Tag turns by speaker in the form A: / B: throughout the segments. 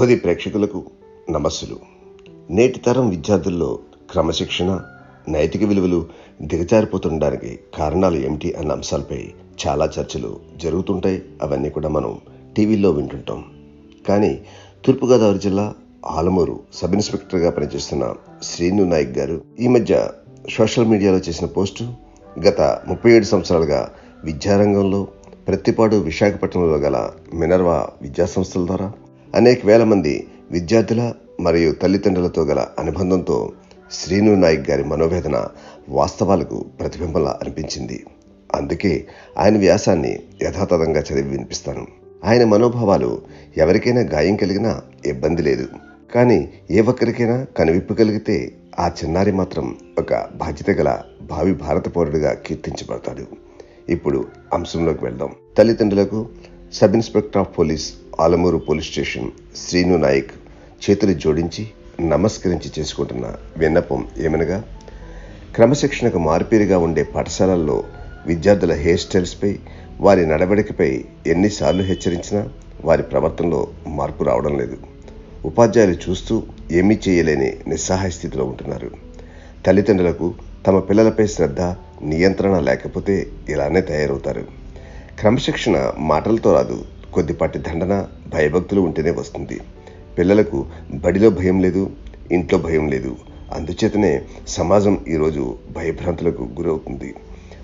A: శుభోది ప్రేక్షకులకు నమస్సులు. నేటి తరం విద్యార్థుల్లో క్రమశిక్షణ నైతిక విలువలు దిగజారిపోతుండడానికి కారణాలు ఏమిటి అన్న అంశాలపై చాలా చర్చలు జరుగుతుంటాయి. అవన్నీ కూడా మనం టీవీలో వింటుంటాం. కానీ తూర్పుగోదావరి జిల్లా ఆలమూరు సబ్ ఇన్స్పెక్టర్గా పనిచేస్తున్న శ్రీను నాయక్ గారు ఈ మధ్య సోషల్ మీడియాలో చేసిన పోస్టు గత ముప్పై ఏడు సంవత్సరాలుగా విద్యారంగంలో ప్రతిపాడు విశాఖపట్నంలో గల మినర్వా విద్యాసంస్థల ద్వారా అనేక వేల మంది విద్యార్థుల మరియు తల్లిదండ్రులతో గల అనుబంధంతో శ్రీను నాయక్ గారి మనోవేదన వాస్తవాలకు ప్రతిబింబంలా అనిపించింది. అందుకే ఆయన వ్యాసాన్ని యథాతథంగా చదివి వినిపిస్తాను. ఆయన మనోభావాలు ఎవరికైనా గాయం కలిగినా ఇబ్బంది లేదు. కానీ ఏ ఒక్కరికైనా కనువిప్పు కలిగితే ఆ చిన్నారి మాత్రం ఒక బాధ్యత గల భావి భారత పౌరుడిగా కీర్తించబడతాడు. ఇప్పుడు అంశంలోకి వెళ్దాం. తల్లిదండ్రులకు sub inspector of police Alamuru police station Srinu Nayak చేతులు జోడించి నమస్కరించి చేసుకుంటున్న విన్నపం ఏమనగా క్రమశిక్షణకు మార్పేరుగా ఉండే పాఠశాలల్లో విద్యార్థుల హెయిర్ స్టైల్స్పై వారి నడవడికపై ఎన్నిసార్లు హెచ్చరించినా వారి ప్రవర్తనలో మార్పు రావడం లేదు. ఉపాధ్యాయులు చూస్తూ ఏమీ చేయలేని నిస్సహాయ స్థితిలో ఉంటున్నారు. తల్లిదండ్రులకు తమ పిల్లలపై శ్రద్ధ నియంత్రణ లేకపోతే ఇలానే తయారవుతారు. క్రమశిక్షణ మాటలతో రాదు కొద్దిపాటి దండన భయభక్తులు ఉంటేనే వస్తుంది. పిల్లలకు బడిలో భయం లేదు ఇంట్లో భయం లేదు. అందుచేతనే సమాజం ఈరోజు భయభ్రాంతులకు గురవుతుంది.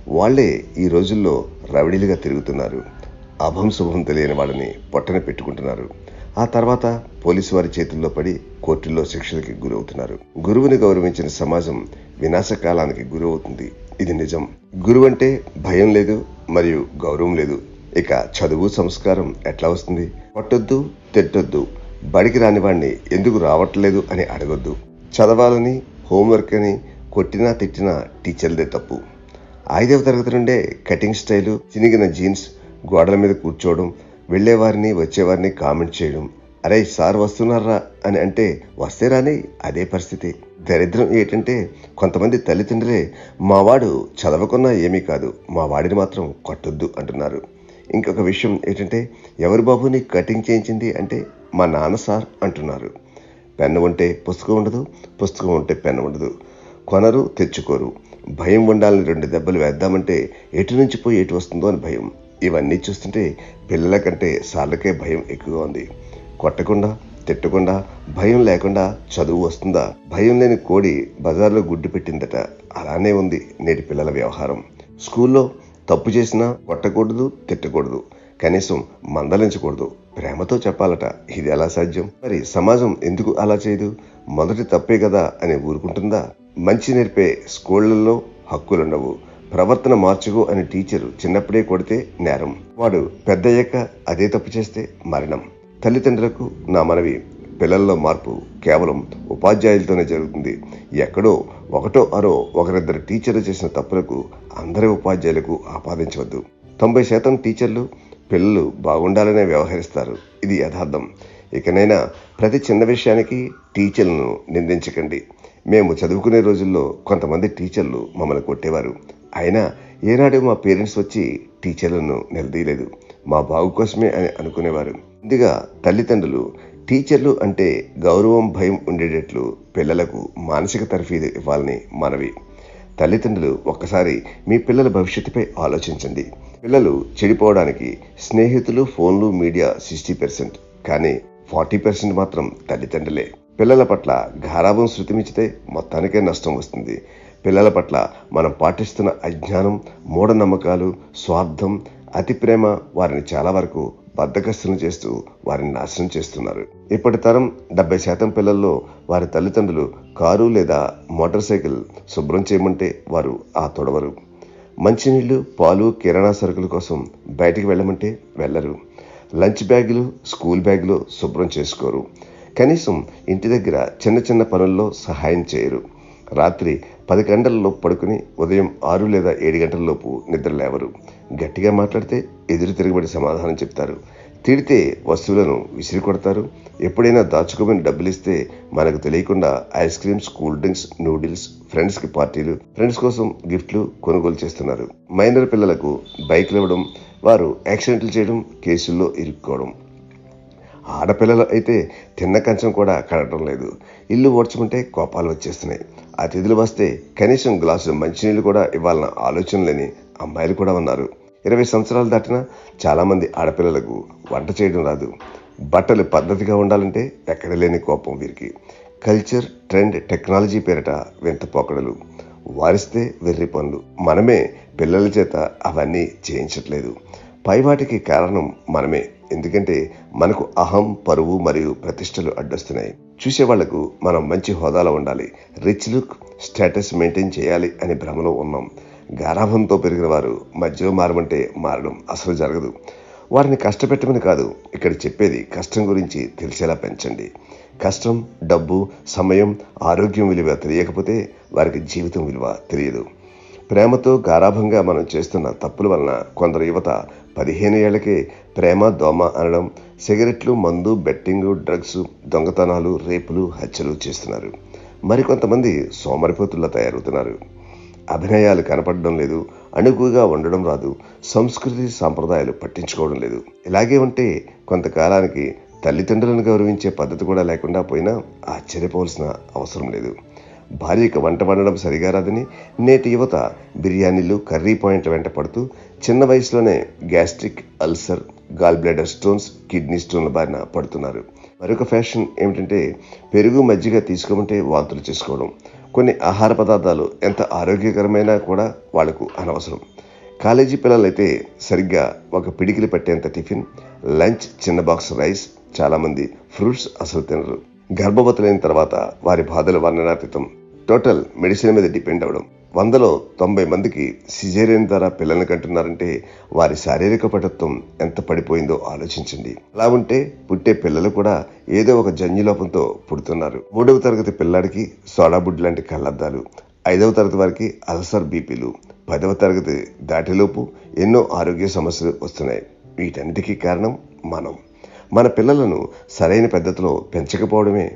A: వాళ్ళే ఈ రోజుల్లో రవడీలుగా తిరుగుతున్నారు. అభం శుభం తెలియని వాళ్ళని పొట్టన పెట్టుకుంటున్నారు. ఆ తర్వాత పోలీసు వారి చేతుల్లో పడి కోర్టుల్లో శిక్షలకి గురవుతున్నారు. గురువుని గౌరవించిన సమాజం వినాశకాలానికి గురవుతుంది. ఇది నిజం. గురువు అంటే భయం లేదు మరియు గౌరవం లేదు. ఇక చదువు సంస్కారం ఎట్లా వస్తుంది? పట్టొద్దు తిట్టొద్దు. బడికి రాని వాడిని ఎందుకు రావట్లేదు అని అడగొద్దు. చదవాలని హోంవర్క్ అని కొట్టినా తిట్టినా టీచర్లదే తప్పు. ఐదవ తరగతి నుండే కటింగ్ స్టైలు చినిగిన జీన్స్ గోడల మీద కూర్చోవడం వెళ్ళేవారిని వచ్చేవారిని కామెంట్ చేయడం. అరే సార్ వస్తున్నారా అని అంటే వస్తే రాని అదే పరిస్థితి. దరిద్రం ఏంటంటే కొంతమంది తల్లిదండ్రులే మావాడు చదవకున్నా ఏమీ కాదు మా వాడిని మాత్రం కొట్టొద్దు అంటున్నారు. ఇంకొక విషయం ఏంటంటే ఎవరి బాబుని కటింగ్ చేయించింది అంటే మా నాన్న సార్ అంటున్నారు. పెన్ను ఉంటే పుస్తకం ఉండదు పుస్తకం ఉంటే పెన్ను ఉండదు. కొనరు తెచ్చుకోరు. భయం ఉండాలని రెండు దెబ్బలు వేద్దామంటే ఎటు నుంచి పోయి ఎటు వస్తుందో అని భయం. ఇవన్నీ చూస్తుంటే పిల్లల కంటే సార్లకే భయం ఎక్కువగా ఉంది. కొట్టకుండా తిట్టకుండా భయం లేకుండా చదువు వస్తుందా? భయం లేని కోడి బజార్లో గుడ్డు పెట్టిందట. అలానే ఉంది నేటి పిల్లల వ్యవహారం. స్కూల్లో తప్పు చేసినా కొట్టకూడదు తిట్టకూడదు. కనీసం మందలించకూడదు. ప్రేమతో చెప్పాలట. ఇది ఎలా సాధ్యం? మరి సమాజం ఎందుకు అలా చేయదు? మొదటి తప్పే కదా అని ఊరుకుంటుందా? మంచి నేర్పే స్కూళ్ళలో హక్కులుండవు. ప్రవర్తన మార్చుకో అని టీచరు చిన్నప్పుడే కొడితే నేరం. వాడు పెద్దయ్యాక అదే తప్పు చేస్తే మరణం. తల్లిదండ్రులకు నా మనవి పిల్లల్లో మార్పు కేవలం ఉపాధ్యాయులతోనే జరుగుతుంది. ఎక్కడో ఒకటో అరో ఒకరిద్దరు టీచర్లు చేసిన తప్పులకు అందరి ఉపాధ్యాయులకు ఆపాదించవద్దు. తొంభై శాతం టీచర్లు పిల్లలు బాగుండాలనే వ్యవహరిస్తారు. ఇది యథార్థం. ఇకనైనా ప్రతి చిన్న విషయానికి టీచర్లను నిందించకండి. మేము చదువుకునే రోజుల్లో కొంతమంది టీచర్లు మమ్మల్ని కొట్టేవారు. అయినా ఏనాడు మా పేరెంట్స్ వచ్చి టీచర్లను నిలదీయలేదు. మా బాగు కోసమే అని అనుకునేవారు. ముందుగా తల్లిదండ్రులు టీచర్లు అంటే గౌరవం భయం ఉండేటట్లు పిల్లలకు మానసిక తర్ఫీదు ఇవ్వాలని మనవి. తల్లిదండ్రులు ఒక్కసారి మీ పిల్లల భవిష్యత్తుపై ఆలోచించండి. పిల్లలు చెడిపోవడానికి స్నేహితులు ఫోన్లు మీడియా సిక్స్టీ పర్సెంట్ కానీ ఫార్టీ పర్సెంట్ మాత్రం తల్లిదండ్రులే. పిల్లల పట్ల గారాభం శృతిమిచ్చితే మొత్తానికే నష్టం వస్తుంది. పిల్లల పట్ల మనం పాటిస్తున్న అజ్ఞానం మూఢనమ్మకాలు స్వార్థం అతి ప్రేమ వారిని చాలా వరకు బద్దకస్తులను చేస్తూ వారిని నాశనం చేస్తున్నారు. ఇప్పటి తరం డెబ్బై శాతం పిల్లల్లో వారి తల్లిదండ్రులు కారు లేదా మోటార్ సైకిల్ శుభ్రం చేయమంటే వారు ఆ తొడవరు. మంచినీళ్ళు పాలు కిరాణా సరుకుల కోసం బయటికి వెళ్ళమంటే వెళ్ళరు. లంచ్ బ్యాగులు స్కూల్ బ్యాగులు శుభ్రం చేసుకోరు. కనీసం ఇంటి దగ్గర చిన్న చిన్న పనుల్లో సహాయం చేయరు. రాత్రి పది గంటలలోపు పడుకుని ఉదయం ఆరు లేదా ఏడు గంటలలోపు నిద్ర లేవరు. గట్టిగా మాట్లాడితే ఎదురు తిరగబడి సమాధానం చెప్తారు. తిడితే వస్తువులను విసిరి కొడతారు. ఎప్పుడైనా దాచుకోమని డబ్బులు ఇస్తే మనకు తెలియకుండా ice creams cool drinks noodles ఫ్రెండ్స్కి పార్టీలు ఫ్రెండ్స్ కోసం గిఫ్ట్లు కొనుగోలు చేస్తున్నారు. మైనర్ పిల్లలకు బైక్లు ఇవ్వడం వారు యాక్సిడెంట్లు చేయడం కేసుల్లో ఇరుక్కోవడం. ఆడపిల్లలు అయితే తిన్న కంచం కూడా కడటం లేదు. ఇల్లు ఓడ్చుకుంటే కోపాలు వచ్చేస్తున్నాయి. అతిథులు వస్తే కనీసం గ్లాసు మంచినీళ్ళు కూడా ఇవ్వాలన్న ఆలోచన లేని అమ్మాయిలు కూడా ఉన్నారు. ఇరవై సంవత్సరాలు దాటినా చాలామంది ఆడపిల్లలకు వంట చేయడం రాదు. బట్టలు పద్ధతిగా ఉండాలంటే ఎక్కడ లేని కోపం వీరికి. కల్చర్ ట్రెండ్ టెక్నాలజీ పేరిట వింత పోకడలు. వారిస్తే వెర్రి పనులు మనమే పిల్లల చేత అవన్నీ చేయించట్లేదు. పైవాటికి కారణం మనమే. ఎందుకంటే మనకు అహం పరువు మరియు ప్రతిష్టలు అడ్డొస్తున్నాయి. చూసేవాళ్ళకు మనం మంచి హోదాలో ఉండాలి. రిచ్ లుక్ స్టేటస్ మెయింటైన్ చేయాలి అనే భ్రమలో ఉన్నాం. గారాభంతో పెరిగిన వారు మధ్యలో మారమంటే మారడం అసలు జరగదు. వారిని కష్టపెట్టమని కాదు ఇక్కడ చెప్పేది కష్టం గురించి తెలిసేలా పెంచండి. కష్టం డబ్బు సమయం ఆరోగ్యం విలువ తెలియకపోతే వారికి జీవితం విలువ తెలియదు. ప్రేమతో గారాభంగా మనం చేస్తున్న తప్పుల వలన కొందరు యువత పదిహేను ఏళ్ళకే ప్రేమ దోమ అనడం సిగరెట్లు మందు బెట్టింగు డ్రగ్స్ దొంగతనాలు రేపులు హత్యలు చేస్తున్నారు. మరికొంతమంది సోమరిపోతుల్లా తయారవుతున్నారు. అభినయాలు కనపడడం లేదు అణుకుగా ఉండడం రాదు సంస్కృతి సాంప్రదాయాలు పట్టించుకోవడం లేదు. ఇలాగే ఉంటే కొంతకాలానికి తల్లిదండ్రులను గౌరవించే పద్ధతి కూడా లేకుండా పోయినా ఆశ్చర్యపోవాల్సిన అవసరం లేదు. భార్యకు వంట వండడం సరిగా రాదని నేటి యువత బిర్యానీలు కర్రీ పాయింట్ల వెంట పడుతూ చిన్న వయసులోనే gastric ulcer gall bladder stones kidney స్టోన్ల బారిన పడుతున్నారు. మరొక ఫ్యాషన్ ఏమిటంటే పెరుగు మజ్జిగ తీసుకోమంటే వాంతులు చేసుకోవడం. కొన్ని ఆహార పదార్థాలు ఎంత ఆరోగ్యకరమైనా కూడా వాళ్ళకు అనవసరం. కాలేజీ పిల్లలైతే సరిగ్గా ఒక పిడికిలి పట్టేంత టిఫిన్ లంచ్ చిన్న బాక్స్ రైస్ చాలామంది ఫ్రూట్స్ అసలు తినరు. గర్భవతులైన తర్వాత వారి బాధల వర్ణనాతీతం. టోటల్ మెడిసిన్ మీద డిపెండ్ అవ్వడం వందలో తొంభై మందికి సిజేరియన్ ద్వారా పిల్లల్ని కంటున్నారంటే వారి శారీరక పటత్వం ఎంత పడిపోయిందో ఆలోచించండి. అలా ఉంటే పుట్టే పిల్లలు కూడా ఏదో ఒక జన్యులోపంతో పుడుతున్నారు. మూడవ తరగతి పిల్లాడికి సోడాబుడ్ లాంటి కళ్ళద్దాలు. ఐదవ తరగతి వారికి అల్సర్ బీపీలు. పదవ తరగతి దాటిలోపు ఎన్నో ఆరోగ్య సమస్యలు వస్తున్నాయి. వీటన్నిటికీ కారణం మనం. మన పిల్లలను సరైన పద్ధతిలో పెంచకపోవడమే.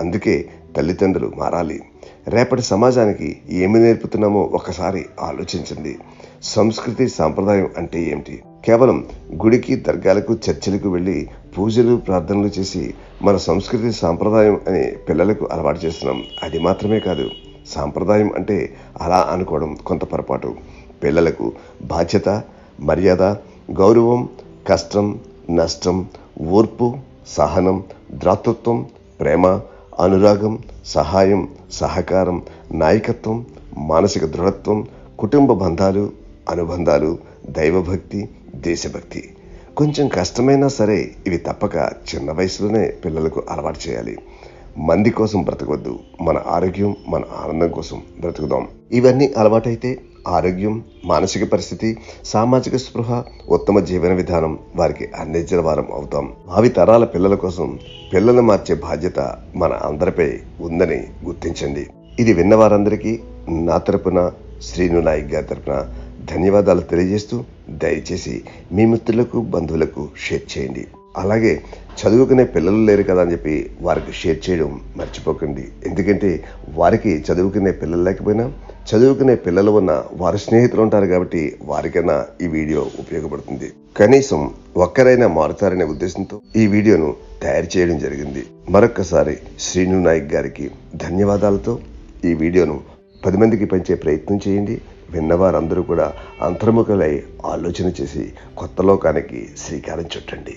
A: అందుకే తల్లిదండ్రులు మారాలి. రేపటి సమాజానికి ఏమి నేర్పుతున్నామో ఒకసారి ఆలోచించండి. సంస్కృతి సాంప్రదాయం అంటే ఏమిటి? కేవలం గుడికి దర్గాలకు చర్చిలకు వెళ్ళి పూజలు ప్రార్థనలు చేసి మన సంస్కృతి సాంప్రదాయం అని పిల్లలకు అలవాటు చేస్తున్నాం. అది మాత్రమే కాదు సాంప్రదాయం అంటే అలా అనుకోవడం కొంత పొరపాటు. పిల్లలకు బాధ్యత మర్యాద గౌరవం కష్టం నష్టం ఓర్పు సహనం ద్రాతృత్వం ప్రేమ అనురాగం సహాయం సహకారం నాయకత్వం మానసిక దృఢత్వం కుటుంబ బంధాలు అనుబంధాలు దైవభక్తి దేశభక్తి. కొంచెం కష్టమైనా సరే ఇవి తప్పక చిన్న వయసులోనే పిల్లలకు అలవాటు చేయాలి. మంది కోసం బ్రతకవద్దు మన ఆరోగ్యం మన ఆనందం కోసం బ్రతుకుదాం. ఇవన్నీ అలవాటైతే ఆరోగ్యం మానసిక పరిస్థితి సామాజిక స్పృహ ఉత్తమ జీవన విధానం వారికి అందించిన వారం అవుతాం. భావి తరాల పిల్లల కోసం పిల్లలు మార్చే బాధ్యత మన అందరిపై ఉందని గుర్తించండి. ఇది విన్న వారందరికీ నా తరపున శ్రీను నాయక్ గారి తరపున ధన్యవాదాలు తెలియజేస్తూ దయచేసి మీ మిత్రులకు బంధువులకు షేర్ చేయండి. అలాగే చదువుకునే పిల్లలు లేరు కదా అని చెప్పి వారికి షేర్ చేయడం మర్చిపోకండి. ఎందుకంటే వారికి చదువుకునే పిల్లలు లేకపోయినా చదువుకునే పిల్లలు ఉన్న వారి స్నేహితులు ఉంటారు కాబట్టి వారికైనా ఈ వీడియో ఉపయోగపడుతుంది. కనీసం ఒక్కరైనా మారుతారనే ఉద్దేశంతో ఈ వీడియోను తయారు చేయడం జరిగింది. మరొక్కసారి శ్రీను నాయక్ గారికి ధన్యవాదాలతో ఈ వీడియోను పది మందికి పంచే ప్రయత్నం చేయండి. విన్నవారందరూ కూడా అంతర్ముఖులై ఆలోచన చేసి కొత్త లోకానికి శ్రీకారం చుట్టండి.